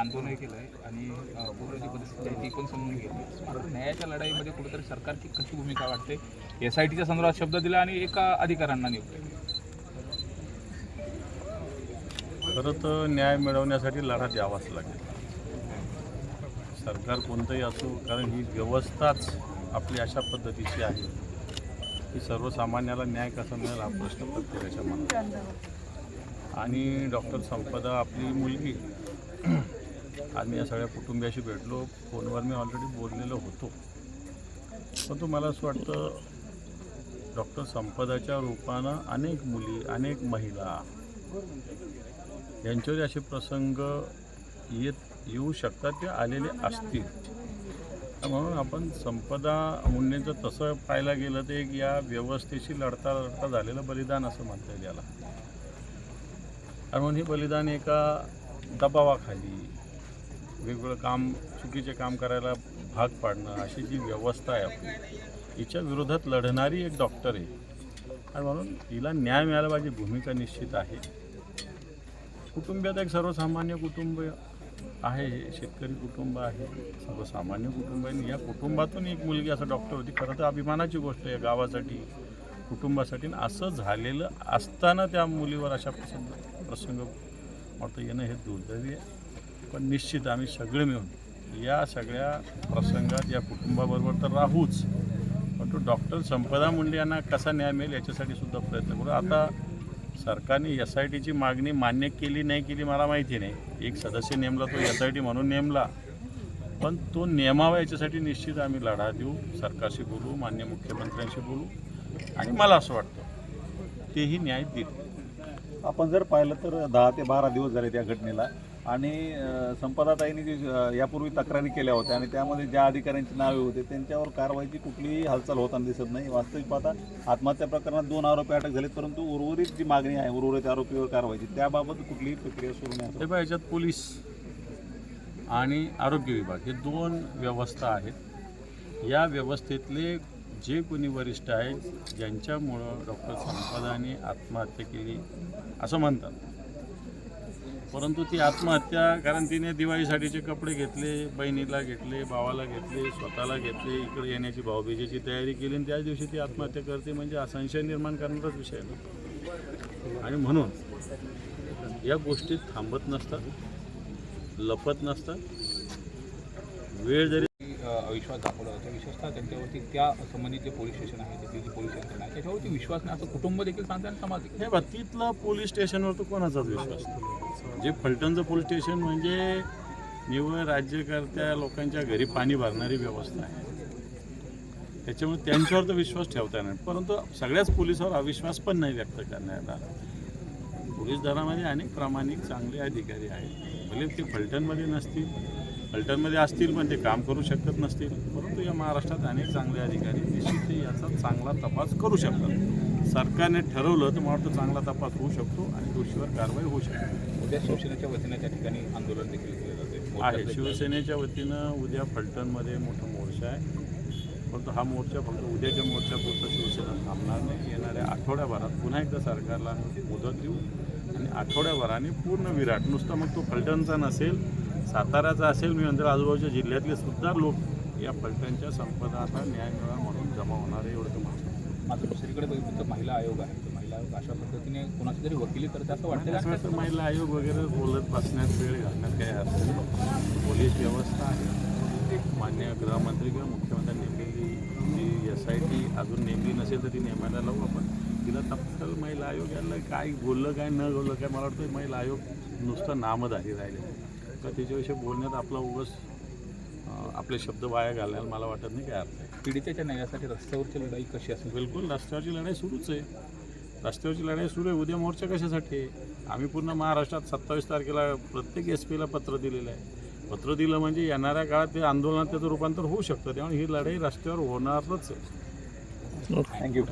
सांत्वनही केलं आहे आणि पूर्ण जी परिस्थिती आहे ती पण समजून घेतली. मात्र न्यायाच्या लढाईमध्ये कुठेतरी सरकारची कशी भूमिका वाटते एस आय टीच्या संदर्भात शब्द दिला आणि एका अधिकाऱ्यांना नियुक्त खरं तर न्याय मिळवण्यासाठी लढा द्यावाच लागेल. सरकार कोणतंही असो कारण ही व्यवस्थाच आपली अशा पद्धतीची आहे की सर्वसामान्याला न्याय कसा मिळेल हा प्रश्न प्रत्येकाच्या मनात. आणि डॉक्टर संपदा आपली मुलगी आज मी या सगळ्या कुटुंबियाशी भेटलो. फोनवर मी ऑलरेडी बोललेलो होतो. परंतु मला असं वाटतं डॉक्टर संपदाच्या रूपानं अनेक मुली अनेक महिला यांच्यावर असे प्रसंग येत येऊ शकतात ते आलेले असतील. म्हणून आपण संपदा मुंडेंचं तसं पाहायला गेलं तर एक या व्यवस्थेशी लढता लढता झालेलं बलिदान असं म्हणता येईल याला. आणि म्हणून हे बलिदान एका दबावाखाली वेगवेगळं काम चुकीचे काम करायला भाग पाडणं अशी जी व्यवस्था आहे आपली हिच्या विरोधात लढणारी एक डॉक्टर आहे. आणि म्हणून तिला न्याय मिळायला पाहिजे भूमिका निश्चित आहे. कुटुंबात एक सर्वसामान्य कुटुंब आहे हे शेतकरी कुटुंब आहे. सर्वसामान्य कुटुंब आहे. आणि या कुटुंबातून एक मुलगी असं डॉक्टर होती. खरं तर अभिमानाची गोष्ट आहे गावासाठी कुटुंबासाठी. आणि असं झालेलं असताना त्या मुलीवर अशा प्रसंग प्रसंग वाटतं येणं हे दुर्दैवी आहे. पण निश्चित आम्ही सगळे मिळून या सगळ्या प्रसंगात या कुटुंबाबरोबर तर राहूच. पण तो डॉक्टर संपदा मुंडे यांना कसा न्याय मिळेल याच्यासाठी सुद्धा प्रयत्न करू. आता सरकारने एस आय टीची मागणी मान्य केली नाही केली मला माहिती नाही. एक सदस्य नेमला तो एस आय टी म्हणून नेमला. पण तो नेमावा याच्यासाठी निश्चित आम्ही लढा देऊ सरकारशी बोलू मान्य मुख्यमंत्र्यांशी बोलू. आणि मला असं वाटतं तेही न्याय देईल. आपण जर पाहिलं तर दहा ते बारा दिवस झाले त्या घटनेला. आणि संपदाताईंनी जी यापूर्वी तक्रारी केल्या होत्या आणि त्यामध्ये ज्या अधिकाऱ्यांची नावे होते त्यांच्यावर कारवाईची कुठलीही हालचाल होताना दिसत नाही. वास्तविक पाहता आत्महत्या प्रकरणात दोन आरोपी अटक झालेत परंतु उर्वरित जी मागणी आहे उर्वरित आरोपीवर कारवाईची त्याबाबत कुठलीही प्रक्रिया सुरू नाही. बघा याच्यात पोलीस आणि आरोग्य विभाग हे दोन व्यवस्था आहेत. या व्यवस्थेतले जे कोणी वरिष्ठ आहेत ज्यांच्यामुळं डॉक्टर संपदाने आत्महत्या केली असं म्हणतात. परंतु ती आत्महत्या कारण तिने दिवाळीसाठीचे कपडे घेतले बहिणीला घेतले भावाला घेतले स्वतःला घेतले इकडे येण्याची भाऊबीजेची तयारी केली आणि त्याच दिवशी ती आत्महत्या करते. म्हणजे हा संशय निर्माण करणाराच विषय आहे ना. आणि म्हणून या गोष्टी थांबत नसतात लपत नसतात. वेळ जरी अविश्वास दाखवला जातो. विशेषतः त्यांच्यावरती त्या संबंधित जे पोलीस स्टेशन आहे तिथे जी पोलीस यंत्रणा आहे त्याच्यावरती विश्वास नाही. असं कुटुंब देखील सांगते आणि समाज देखील. हे बघ तिथलं पोलीस स्टेशनवर तर कोणाचाच विश्वास नाही. जे फलटणचं पोलीस स्टेशन म्हणजे निव्वळ राज्यकर्त्या लोकांच्या घरी पाणी भरणारी व्यवस्था आहे. त्याच्यामुळे त्यांच्यावर तर विश्वास ठेवता येणार नाही. परंतु सगळ्याच पोलिसावर अविश्वास पण नाही व्यक्त करण्यात आला पोलीस दलामध्ये अनेक प्रामाणिक चांगले अधिकारी आहेत. भले ते फलटणमध्ये नसतील फलटणमध्ये असतील पण ते काम करू शकत नसतील. परंतु या महाराष्ट्रात अनेक चांगले अधिकारी निश्चित ते याचा चांगला तपास करू शकतात. सरकारने ठरवलं तर मला वाटतं चांगला तपास होऊ शकतो आणि दोषीवर कारवाई होऊ शकते. उद्या शिवसेनेच्या वतीने त्या ठिकाणी आंदोलन देखील केले जाते आहे. शिवसेनेच्या वतीनं उद्या फलटणमध्ये मोठा मोर्चा आहे. परंतु हा मोर्चा फक्त उद्याच्या मोर्चापुरता शिवसेना थांबणार नाही. येणाऱ्या आठवड्याभरात पुन्हा एकदा सरकारला मुदत देऊ आणि आठवड्याभराने पूर्ण विराट. नुसतं मग तो फलटणचा नसेल साताऱ्याचा असेल मी नंतर आजूबाजूच्या जिल्ह्यातले सुद्धा लोक या फलटणच्या संपदाचा न्याय मिळा म्हणून जमा होणार आहे एवढं तुम्हाला. मात्र दुसरीकडे बघितलं तर महिला आयोग आहे. तर महिला आयोग अशा पद्धतीने कोणाची तरी वकिली करते असं वाटतं? वाटतं महिला आयोग वगैरे बोलत बसण्यात वेळ घालण्यात काही नाही. पोलीस व्यवस्था आहे. मान्य गृहमंत्री किंवा मुख्यमंत्र्यांनी नेमलेली जी एस आय टी अजून नेमली नसेल तर ती नेमायला लावू आपण. तिला तत्काळ महिला आयोग याला काय बोललं काय न बोललं काय मला वाटतं महिला आयोग नुसतं नामधारी राहिले. तर त्याच्याविषयी बोलण्यात आपला उगाच अं, आपले शब्द वाया घालायला मला वाटत नाही काय अर्थ आहे. पीडितेच्या न्यायासाठी रस्त्यावरची लढाई कशी असेल? बिलकुल रस्त्यावरची लढाई सुरूच आहे. रस्त्यावरची लढाई सुरू आहे उद्या मोर्चा कशासाठी आहे? आम्ही पूर्ण महाराष्ट्रात सत्तावीस तारखेला प्रत्येक एस पीला पत्र दिलेलं आहे. पत्र दिलं म्हणजे येणाऱ्या काळात ते आंदोलनात त्याचं रूपांतर होऊ शकतं. त्यामुळे ही लढाई रस्त्यावर होणारच आहे. थँक्यू